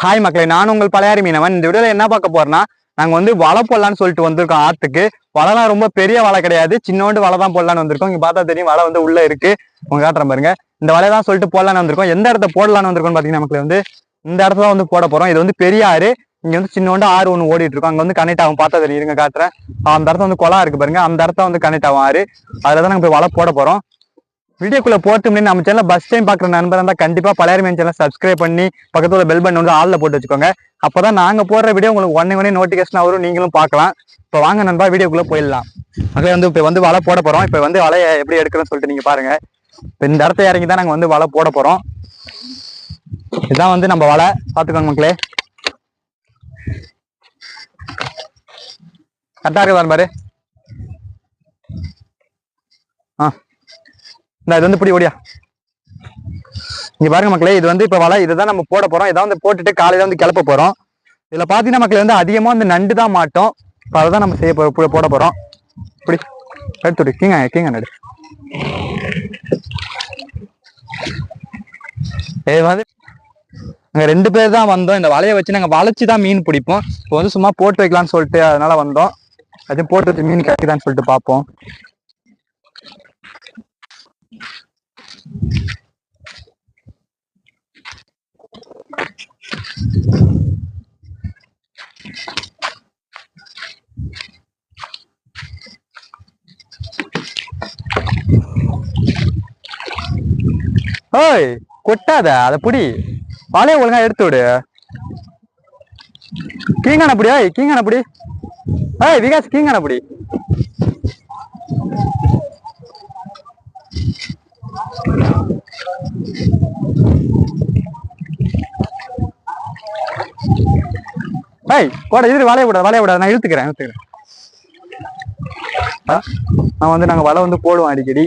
Hi மக்களே நான் உங்கள் பழையாரி மீனவன். இந்த வீடியோவில் என்ன பார்க்க போறேன்னா நாங்கள் வந்து வலை போடலான்னு சொல்லிட்டு வந்திருக்கோம் ஆற்றுக்கு வலைலாம் ரொம்ப பெரிய வலை கிடையாது. சின்னோண்டு வலை தான் போடலான்னு வந்திருக்கோம். இங்கே பார்த்தா தெரியும் வலை வந்து உள்ளே இருக்கு. உங்க காட்டுறேன் பாருங்க. இந்த வலை தான் சொல்லிட்டு போடலான்னு வந்திருக்கோம். எந்த இடத்த போடலான்னு வந்திருக்கோம்னு பார்த்தீங்கன்னா மக்களே வந்து இந்த இடத்துல வந்து போட போகிறோம் இது வந்து பெரிய ஆறு. இங்கே வந்து சின்னோண்டு ஆறு ஒன்று ஓடிட்டு இருக்கும். அங்கே வந்து கனெக்ட் ஆகும். பார்த்தா தெரியும். இருங்க காட்டுறேன். அந்த இடத்துல வந்து குளம் இருக்கு பாருங்க. அந்த இடத்த வந்து கனெக்ட் ஆகும் ஆறு. அதில் தான் நாங்கள் போய் வலை போட போகிறோம் வீடியோக்குள்ள போட்டு முன்னாடி நம்ம சேனல் பஸ் டைம் பாக்குற நண்பர் இருந்தால் கண்டிப்பா பழைய மீன் சேனல் சப்ஸ்கிரைப் பண்ணி பக்கத்துல பெல் பட்டன் வந்து ஆளில் போட்டு வச்சுக்கோங்க. அப்பதான் நாங்க போடுற வீடியோ உங்களுக்கு ஒன்னே உடனே நோட்டிஃபிகேஷன் வரும். நீங்களும் பார்க்கலாம். இப்போ வாங்க நண்பா வீடியோக்குள்ள போயிடலாம். மக்களே வந்து இப்போ வந்து வலை போட போறோம். இப்போ வந்து வலையை எப்படி எடுக்கிறோம்னு சொல்லிட்டு நீங்க பாருங்க. இப்போ இந்த இடத்த இறங்கி தான் நாங்க வந்து வலை போட போறோம். இதுதான் வந்து நம்ம வலை. பார்த்துக்கோங்க மக்களே. கரெக்டாக இருக்கு பாரு ஆ. இந்த இது வந்து இப்படி ஓடியா. இங்க பாருங்க மக்களே இது வந்து இப்ப வலை இதுதான் நம்ம போட போறோம். இதான் வந்து போட்டுட்டு காலையில வந்து கிளப்ப போறோம். இதுல பாத்தீங்கன்னா மக்கள் வந்து அதிகமா வந்து நண்டு தான் மாட்டோம். இப்போ அதை தான் நம்ம செய்ய போ- போட போறோம். இப்படி எடுத்துடு கீங்க கீங்க நடு. இது வந்து நாங்கள் ரெண்டு பேர் தான் வந்தோம். இந்த வலையை வச்சு நாங்கள் வளைச்சி தான் மீன் பிடிப்போம். இப்போ வந்து சும்மா போட்டு வைக்கலாம்னு சொல்லிட்டு அதனால வந்தோம். அது போட்டு வச்சு மீன் கிடைக்குதான்னு சொல்லிட்டு பார்ப்போம் ஓய் கொட்டாத அதை புடி. வலைய ஒழுங்கா எடுத்து விடு. கீங்கான புடி ஓய் கீங்கான புடி. ஏய் விகாஸ் கீங்கான புடி. ஏய் போட இது வளைய விடாத வளைய விடாது நான் இழுத்துக்கிறேன் இழுத்துக்கிறேன். நான் வந்து நாங்க வலை வந்து போடுவோம் அடிக்கடி.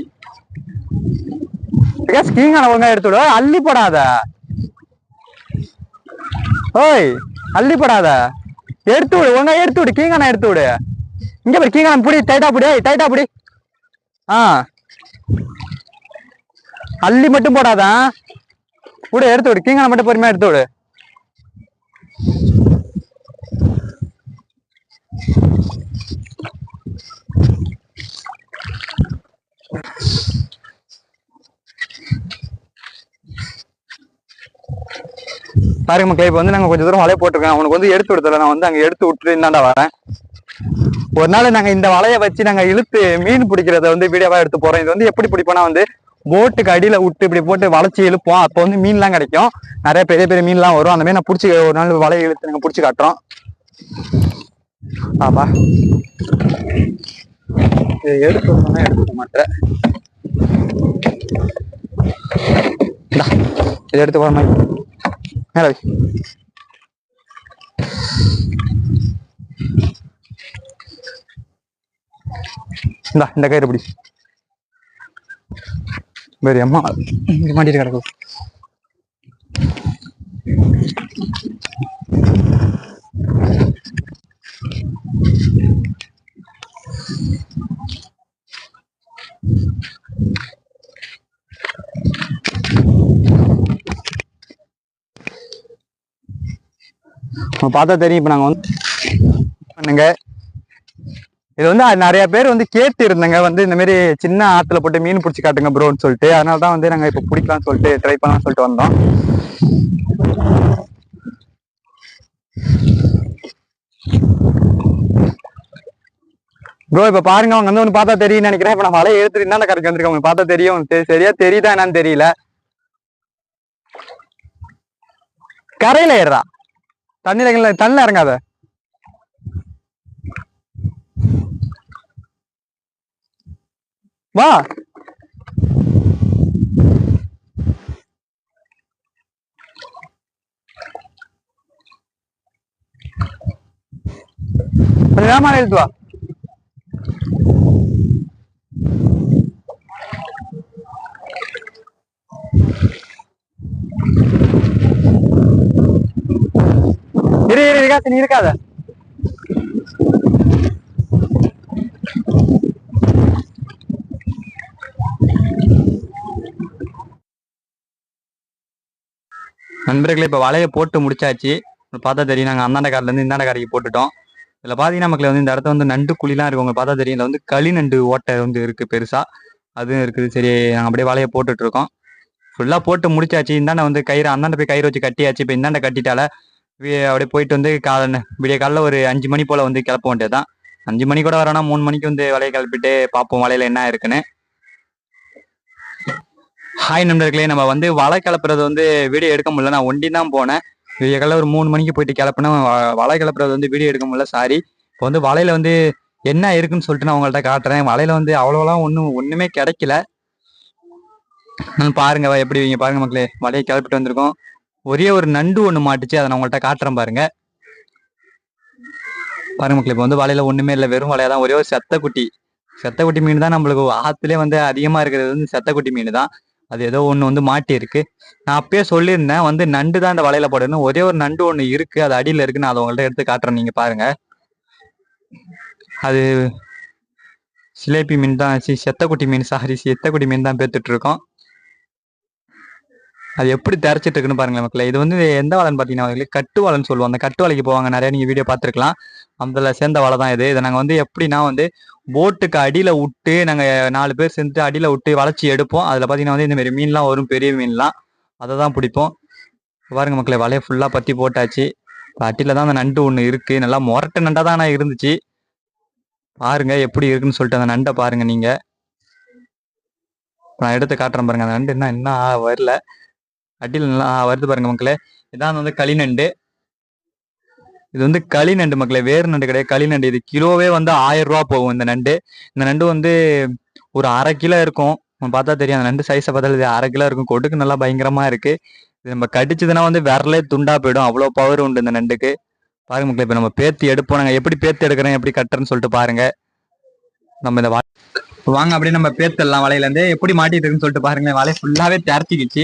ஸ்கீங்கான கீங்கான ஒழுங்கா எடுத்து விடு. ஓய், அள்ளி போடாத. ஓய் அள்ளி போடாத. எடுத்து விடு ஒழுங்கா எடுத்து விடு. கீங்கான எடுத்து விடு. இங்க பாரு கீங்கான புடி டைட்டா புடி ஏய், டைட்டா புடி. ஆ. அள்ளி மட்டும் போடாதான் விடு எடுத்து விடு. கீங்கான மட்டும் பொறுமையா எடுத்து விடு. பாருங்க மக்களே இப்போ வந்து நாங்கள் கொஞ்சம் தூரம் வலையை போட்டிருக்கோம் அவனுக்கு வந்து எடுத்து விடுதல. நான் வந்து அங்கே எடுத்து விட்டுட்டு இந்தாண்டா வரேன். ஒரு நாள் நாங்கள் இந்த வலையை வச்சு நாங்கள் இழுத்து மீன் பிடிக்கிறத வந்து வீடியோவாக எடுத்து போகிறோம் இது வந்து எப்படி பிடிப்போம்னா வந்து போட்டுக்கு அடியில் விட்டு இப்படி போட்டு வளைச்சி இழுப்போம். அப்போ வந்து மீன்லாம் கிடைக்கும். நிறைய பெரிய பெரிய மீன்லாம் வரும். அந்த மாதிரி நான் பிடிச்சி ஒரு நாள் வலைய இழுத்து நாங்கள் பிடிச்சி காட்டுறோம். ஆப்பா இதை எடுத்து எடுத்துக்க மாட்டேன். இந்தா, இதை எடுத்து போகிற மாதிரி. மேலே இந்த கயிறு பிடி. வேறு அம்மா மாட்டிட்டு கிடக்கும் பார்த்தா தெரியும் இப்போ நாங்கள் வந்து பண்ணுங்க இது வந்து நிறைய பேர் வந்து கேட்டு இருந்தாங்க வந்து இந்த மாதிரி சின்ன ஆத்துல போட்டு மீன் பிடிச்சி காட்டுங்க ப்ரோன்னு சொல்லிட்டு. அதனால தான் வந்து நாங்கள் இப்போ பிடிக்கலாம்னு சொல்லிட்டு ட்ரை பண்ணலாம்னு சொல்லிட்டு வந்தோம். ப்ரோ இப்போ பாருங்க. அவங்க வந்து ஒன்று பார்த்தா தெரியும் நினைக்கிறேன். இப்போ நான் வலையை எடுத்துட்டு என்ன கரைக்கு வந்திருக்கேன். அவங்க பார்த்தா தெரியும். சரியா தெரியுதா என்னன்னு தெரியல. கரையில ஏறா தண்ணியில தண்ணில இறங்காத. வா கொஞ்சம் வேகமா இழுத்து வா இரு இரு விகாஸ் நீ இருக்காத நண்பர்களே இப்போ வலையை போட்டு முடிச்சாச்சு. பார்த்தா தெரியும் நாங்கள் அந்தாண்ட காரிலேருந்து இந்தாண்ட கரைக்கு போட்டுட்டோம். இதில் பார்த்தீங்கன்னா மக்களே வந்து இந்த இடத்த வந்து நண்டு குழிலாம் இருக்கு. உங்களுக்கு பார்த்தா தெரியும். இதில் வந்து களி நண்டு ஓட்டை வந்து இருக்குது பெருசாக அதுவும் இருக்குது. சரி நாங்கள் அப்படியே வலையை போட்டுட்ருக்கோம் ஃபுல்லாக போட்டு முடிச்சாச்சு. இந்தாண்ட வந்து கயிறு அந்தாண்ட போய் கயிறு வச்சு கட்டியாச்சு. இப்போ இந்தாண்ட கட்டிட்டால அப்படியே போயிட்டு வந்து கால விடிய காலைல ஒரு அஞ்சு மணி போல் வந்து கிளப்ப வேண்டியது தான் அஞ்சு மணி கூட வரோன்னா மூணு மணிக்கு வந்து வலையை கிளப்பிட்டு பார்ப்போம் வலையில் என்ன இருக்குன்னு. ஹாய் நண்பர்களே நம்ம வந்து வலை கிளப்புறது வந்து வீடியோ எடுக்க முடியல. நான் ஒண்டி தான் போனேன் காலையில் ஒரு மூணு மணிக்கு போயிட்டு கிளப்புனா வலை கிளப்புறது வந்து வீடியோ எடுக்க முடியல. சாரி இப்போ வந்து வலையில வந்து என்ன இருக்குன்னு சொல்லிட்டு நான் உங்கள்கிட்ட காட்டுறேன். வலையில வந்து அவ்வளோலாம் ஒன்றும் ஒன்றுமே கிடைக்கல. பாருங்க எப்படி இங்க பாருங்க மக்களே வலையை கிளப்பிட்டு வந்திருக்கோம். ஒரே ஒரு நண்டு ஒன்று மாட்டுச்சு. அதை நான் உங்கள்கிட்ட காட்டுறேன் பாருங்க. பாருங்க மக்களே இப்போ வந்து வலையில ஒன்றுமே இல்லை. வெறும் வலையா தான். ஒரே ஒரு செத்த குட்டி மீன் தான் நம்மளுக்கு ஆற்றுலேயே வந்து அதிகமாக இருக்கிறது வந்து செத்தக்குட்டி மீன் தான். அது ஏதோ ஒன்று வந்து மாட்டி இருக்கு நான் அப்பயே சொல்லியிருந்தேன் வந்து நண்டு தான் இந்த வலையில போடணும். ஒரே ஒரு நண்டு ஒன்று இருக்கு அது அடியில் இருக்கு நான் அதை உங்கள்ட்ட எடுத்து காட்டுறேன் நீங்க பாருங்க. அது சிலேபி மீன் தான் சி செத்தக்குட்டி மீன் சாரி செத்தக்குட்டி மீன் தான் பேத்துட்டு இருக்கோம் அது எப்படி தரைச்சிட்டு இருக்குன்னு பாருங்களேன் மக்களே. இது வந்து எந்த வலைன்னு பார்த்தீங்கன்னா கட்டு வலைன்னு சொல்லுவோம். அந்த கட்டு வலைக்கு போவாங்க. நிறைய நீங்க வீடியோ பார்த்துருக்கலாம். அதில் சேர்ந்த வலை தான் இது. இதை நாங்கள் வந்து எப்படின்னா வந்து போட்டுக்கு அடியில் விட்டு நாங்கள் நாலு பேர் சேர்ந்து அடியில் விட்டு வளைச்சி எடுப்போம். அதில் பார்த்தீங்கன்னா வந்து இந்தமாரி மீன்லாம் வரும் பெரிய மீன்லாம். அதை தான் பிடிப்போம். பாருங்க மக்களை வலையை ஃபுல்லாக பற்றி போட்டாச்சு. அட்டியில் தான் அந்த நண்டு ஒன்று இருக்குது நல்லா முரட்டு நண்டாக தான் ஆனால் இருந்துச்சு. பாருங்க எப்படி இருக்குன்னு சொல்லிட்டு அந்த நண்டை பாருங்க நீங்கள் நான் எடுத்து காட்டுறேன் பாருங்க. அந்த நண்டு என்ன என்ன வரல. அடியில் நல்லா வருது பாருங்க மக்களே. இதான் வந்து களி நண்டு இது வந்து களி நண்டு மக்களே வேறு நண்டு கிடையாது. களி நண்டு இது கிலோவே வந்து ஆயிரம் ரூபா போகும் இந்த நண்டு. இந்த நண்டு வந்து ஒரு அரை கிலோ இருக்கும். நம்ம பார்த்தா தெரியும் அந்த நண்டு சைஸை பார்த்தா இது அரை கிலோ இருக்கும். கொடுக்கு நல்லா பயங்கரமா இருக்கு. இது நம்ம கடிச்சதுன்னா வந்து விரலே துண்டா போயிடும். அவ்வளோ பவர் உண்டு இந்த நண்டுக்கு. பாருங்க மக்களே இப்போ நம்ம பேத்து எடுப்போம். நாங்கள் எப்படி பேத்து எடுக்கிறேன் எப்படி கட்டுறேன்னு சொல்லிட்டு பாருங்க. நம்ம இந்த வா- வாங்க அப்படியே நம்ம பேத்துடலாம் வலையிலேருந்து எப்படி மாட்டிட்டு இருக்குன்னு சொல்லிட்டு பாருங்க வலை ஃபுல்லாவே திறத்திக்கிச்சு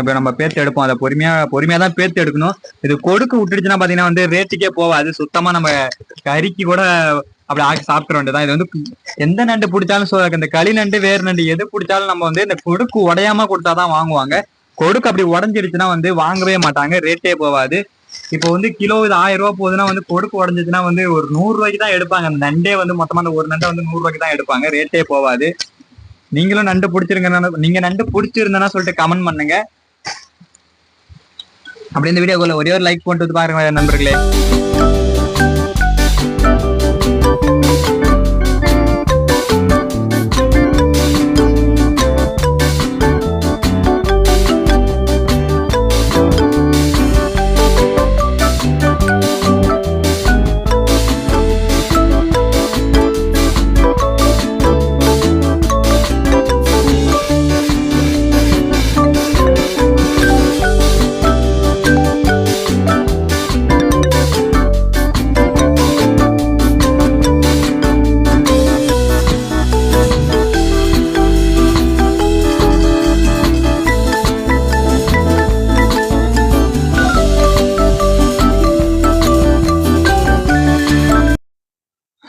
இப்போ நம்ம பேர்த்து எடுப்போம். அதை பொறுமையா பொறுமையா தான் பேர்த்து எடுக்கணும். இது கொடுக்கு விட்டுடுச்சுன்னா பாத்தீங்கன்னா வந்து ரேட்டுக்கே போகாது. சுத்தமா நம்ம கறிக்கு கூட அப்படி ஆக்கி சாப்பிட வேண்டியதான் இது வந்து எந்த நண்டு பிடிச்சாலும் சொல்ல இந்த களி நண்டு வேறு நண்டு எது பிடிச்சாலும் நம்ம வந்து இந்த கொடுக்கு உடையாம கொடுத்தாதான் வாங்குவாங்க. கொடுக்கு அப்படி உடஞ்சிருச்சுன்னா வந்து வாங்கவே மாட்டாங்க. ரேட்டே போகாது. இப்போ வந்து கிலோ இது ஆயிரம் ரூபாய் போகுதுன்னா வந்து கொடுக்கு உடஞ்சிச்சுன்னா வந்து ஒரு நூறு ரூபாய்க்கு தான் எடுப்பாங்க. அந்த நண்டே வந்து மொத்தமா அந்த ஒரு நண்டை வந்து நூறு ரூபாய்க்கு தான் எடுப்பாங்க. ரேட்டே போகாது. நீங்களும் நண்டு பிடிச்சிருங்க நீங்க நண்டு பிடிச்சிருந்தனா சொல்லிட்டு கமெண்ட் பண்ணுங்க. அப்படி இந்த வீடியோக்குள்ள ஒரே ஒரு லைக் போட்டு பாருங்க நண்பர்களே.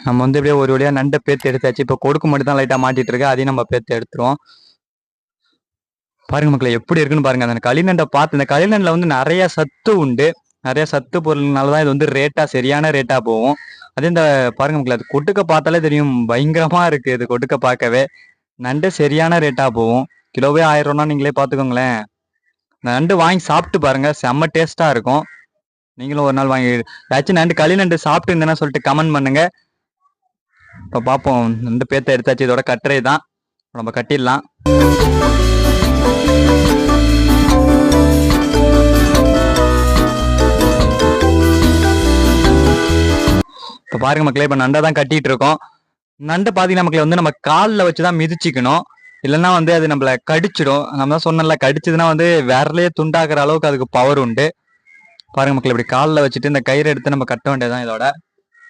நம்ம வந்து அப்படியே ஒரு வழியாக நண்டை பேத்து எடுத்தாச்சு. இப்போ கொடுக்கு மட்டும் தான் லைட்டாக மாட்டிட்டு இருக்கு. அதையும் நம்ம பேத்து எடுத்துருவோம். பாருங்க மக்களை எப்படி இருக்குன்னு பாருங்க. அந்த களிநண்டை பார்த்து இந்த களிநண்டில் வந்து நிறைய சத்து உண்டு. நிறைய சத்து பொருள்னால தான் இது வந்து ரேட்டாக சரியான ரேட்டாக போகும். அதே இந்த பாருங்க மக்களை அது கொட்டுக்க பார்த்தாலே தெரியும். பயங்கரமாக இருக்குது இது கொட்டுக்க பார்க்கவே. நண்டு சரியான ரேட்டாக போகும். கிலோவே ஆயிரம் ரூபானா நீங்களே பார்த்துக்கோங்களேன். இந்த நண்டு வாங்கி சாப்பிட்டு பாருங்க. செம்ம டேஸ்ட்டாக இருக்கும். நீங்களும் ஒரு நாள் வாங்கி ஏதாச்சும் நண்டு களி நண்டு சாப்பிட்டு இருந்தேன்னா சொல்லிட்டு கமெண்ட் பண்ணுங்கள் இப்போ பார்ப்போம் நண்டு பேத்த எடுத்தாச்சு. இதோட கட்டுரை தான். நம்ம கட்டிடலாம். இப்போ பாருங்க மக்களே இப்போ நண்டை தான் கட்டிட்டு இருக்கோம் நண்டை பார்த்தீங்கன்னா மக்களே வந்து நம்ம காலில் வச்சு தான் மிதிச்சிக்கணும். இல்லைன்னா வந்து அது நம்மள கடிச்சிடும். நம்ம தான் சொன்னல கடிச்சதுன்னா வந்து விரலையே துண்டாக்குற அளவுக்கு அதுக்கு பவர் உண்டு. பாருங்க மக்கள் இப்படி காலில் வச்சுட்டு இந்த கயிறு எடுத்து நம்ம கட்ட வேண்டியதுதான் இதோட.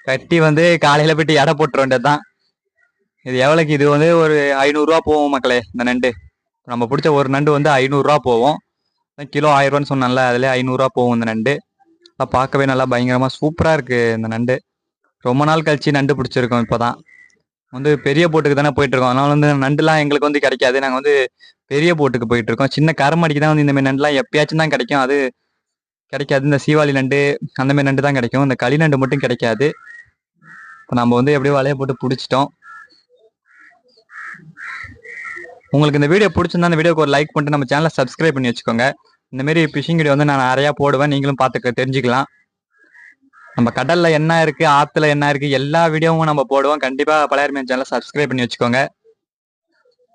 கட்டி வந்து காலையில போயிட்டு எடை போட்டுற வேண்டியதுதான். இது எவ்வளோக்கு இது வந்து ஒரு ஐநூறுரூவா போகும் மக்களே இந்த நண்டு. நம்ம பிடிச்ச ஒரு நண்டு வந்து ஐநூறுரூவா போகும். கிலோ ஆயிரம் ரூபான்னு சொன்னேன்ல அதுலேயே ஐநூறுரூவா போகும் இந்த நண்டு. நல்லா பார்க்கவே நல்லா பயங்கரமாக சூப்பராக இருக்கு இந்த நண்டு. ரொம்ப நாள் கழிச்சு நண்டு பிடிச்சிருக்கோம் இப்போதான். வந்து பெரிய போட்டுக்கு தானே போயிட்டு இருக்கோம் அதனால வந்து நண்டுலாம் எங்களுக்கு வந்து கிடைக்காது. நாங்கள் வந்து பெரிய போட்டுக்கு போயிட்டு இருக்கோம் சின்ன கரமடிக்கு தான் வந்து இந்தமாரி நண்டுலாம் எப்பயாச்சும் தான் கிடைக்கும். அது கிடைக்காது. இந்த சீவாளி நண்டு அந்தமாரி நண்டு தான் கிடைக்கும். இந்த களி நண்டு மட்டும் கிடைக்காது. இப்போ நம்ம வந்து எப்படியோ வலையை போட்டு பிடிச்சிட்டோம். உங்களுக்கு இந்த வீடியோ பிடிச்சிருந்தா அந்த வீடியோக்கு ஒரு லைக் பண்ணிட்டு நம்ம சேனலை சப்ஸ்கிரைப் பண்ணி வச்சுக்கோங்க. இந்த மாதிரி ஃபிஷிங் வீடியோ வந்து நான் நிறையா போடுவேன். நீங்களும் பார்த்துக்க தெரிஞ்சுக்கலாம். நம்ம கடலில் என்ன இருக்குது ஆற்றுல என்ன இருக்குது எல்லா வீடியோவும் நம்ம போடுவோம். கண்டிப்பாக பழைய மீன் சேனலை சப்ஸ்கிரைப் பண்ணி வச்சுக்கோங்க.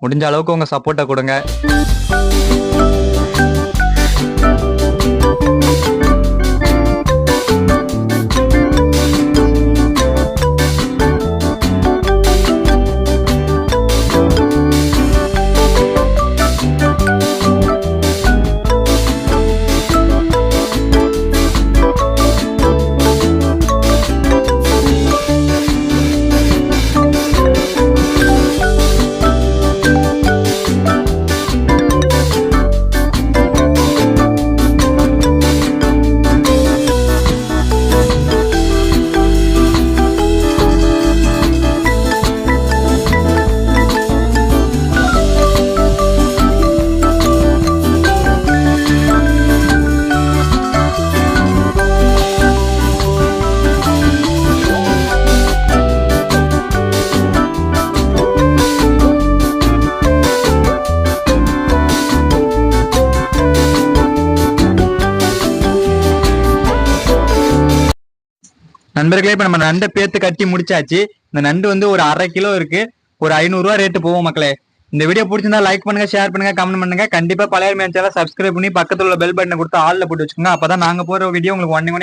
முடிஞ்ச அளவுக்கு உங்கள் சப்போர்ட்டை கொடுங்க. நண்பர்களே இப்ப நம்ம நண்டை பேத்து கட்டி முடிச்சாச்சு. இந்த நண்டு வந்து ஒரு அரை கிலோ இருக்கு. ஒரு ஐநூறு ரூபா ரேட்டு போவோம் மக்களே. இந்த வீடியோ பிடிச்சிருந்தா லைக் பண்ணுங்க ஷேர் பண்ணுங்க கமெண்ட் பண்ணுங்க. கண்டிப்பா பழைய மேட்சால சப்ஸ்கிரைப் பண்ணி பக்கத்துல உள்ள பெல் பட்டனை கொடுத்து ஆள்ல போட்டு வச்சுக்கோங்க. அப்பதான் நாங்க போற வீடியோ உங்களுக்கு ஒன்னு